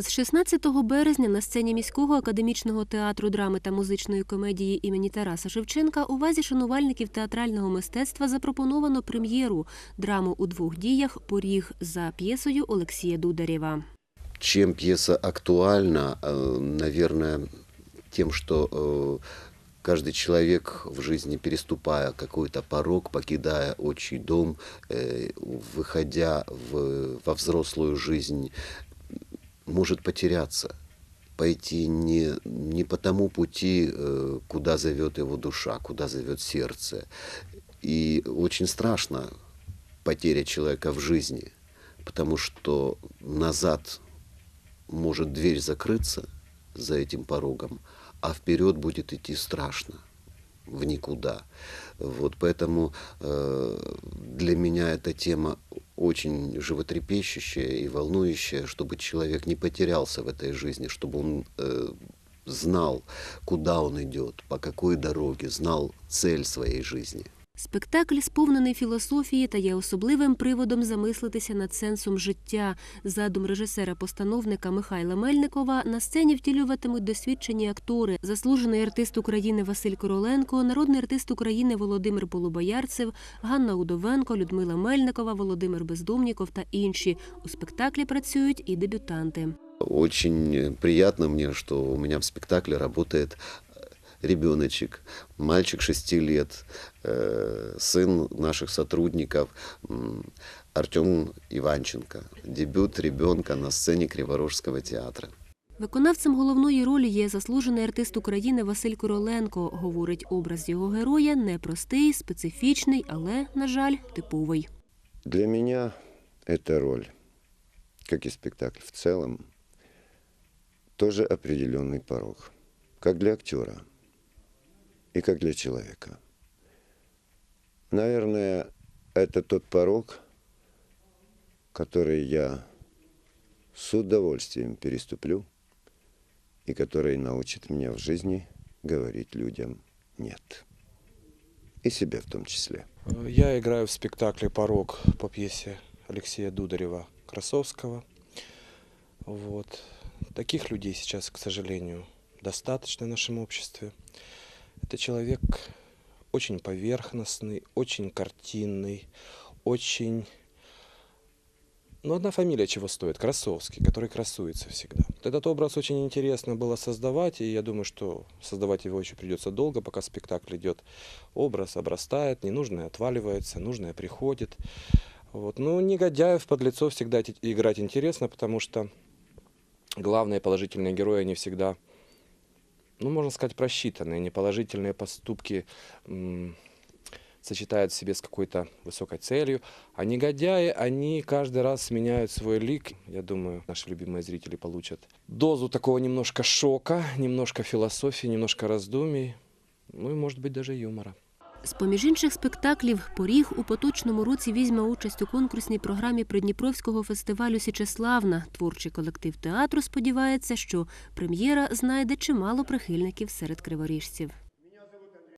З 16 березня на сцені міського академічного театру драми та музичної комедії імені Тараса Шевченка у вазі шанувальників театрального мистецтва запропоновано прем'єру драму у двох діях Поріг за п'єсою Олексія Дударєва. Чем пьеса актуальна, э, наверное, тем, что э, каждый человек в жизни, переступая какой-то порог, покидая отчий дом, э, выходя в, во взрослую жизнь, может потеряться, пойти не, не по тому пути, э, куда зовет его душа, куда зовет сердце. И очень страшно потеря человека в жизни, потому что назад может дверь закрыться за этим порогом, а вперед будет идти страшно, в никуда. Вот поэтому э, для меня эта тема очень животрепещущая и волнующая, чтобы человек не потерялся в этой жизни, чтобы он э, знал, куда он идет, по какой дороге, знал цель своей жизни. Спектакль сповнений філософії та є особливим приводом замислитися над сенсом життя. Задум режисера-постановника Михайла Мельникова на сцені втілюватимуть досвідчені актори, заслужений артист України Василь Короленко, народний артист України Володимир Полубоярцев, Ганна Удовенко, Людмила Мельникова, Володимир Бездомніков та інші. У спектаклі працюють і дебютанти. Очень приятно мне, что у меня в спектакле работает ребеночек, мальчик 6 лет, э, сын наших сотрудников м, Артем Иванченко. Дебют ребенка на сцене Криворожского театра. Виконавцем головної ролі є заслужений артист України Василь Короленко. Говорить, образ його героя непростий, специфічний, але, на жаль, типовий. Для меня эта роль, как и спектакль в целом, тоже определенный порог. Как для актера и как для человека. Наверное, это тот порог, который я с удовольствием переступлю и который научит меня в жизни говорить людям «нет». И себе в том числе. Я играю в спектакле «Порог» по пьесе Алексея Дударева Красовского. Вот. Таких людей сейчас, к сожалению, достаточно в нашем обществе. Это человек очень поверхностный, очень картинный, очень... Ну, одна фамилия чего стоит? Красовский, который красуется всегда. Этот образ очень интересно было создавать, и я думаю, что создавать его еще придется долго, пока спектакль идет. Образ обрастает, ненужное отваливается, нужное приходит. Вот. Ну, негодяев, подлецов всегда те- играть интересно, потому что главные положительные герои, они всегда, ну, можно сказать, просчитанные. Неположительные поступки сочетают в себе с какой-то высокой целью. А негодяи, они каждый раз меняют свой лик. Я думаю, наши любимые зрители получат дозу такого немножко шока, немножко философии, немножко раздумий, ну и, может быть, даже юмора. З-поміж інших спектаклів Поріг у поточному році візьме участь у конкурсній програмі Придніпровського фестивалю Січеславна. Творчий колектив театру сподівається, що прем'єра знайде чимало прихильників серед криворіжців.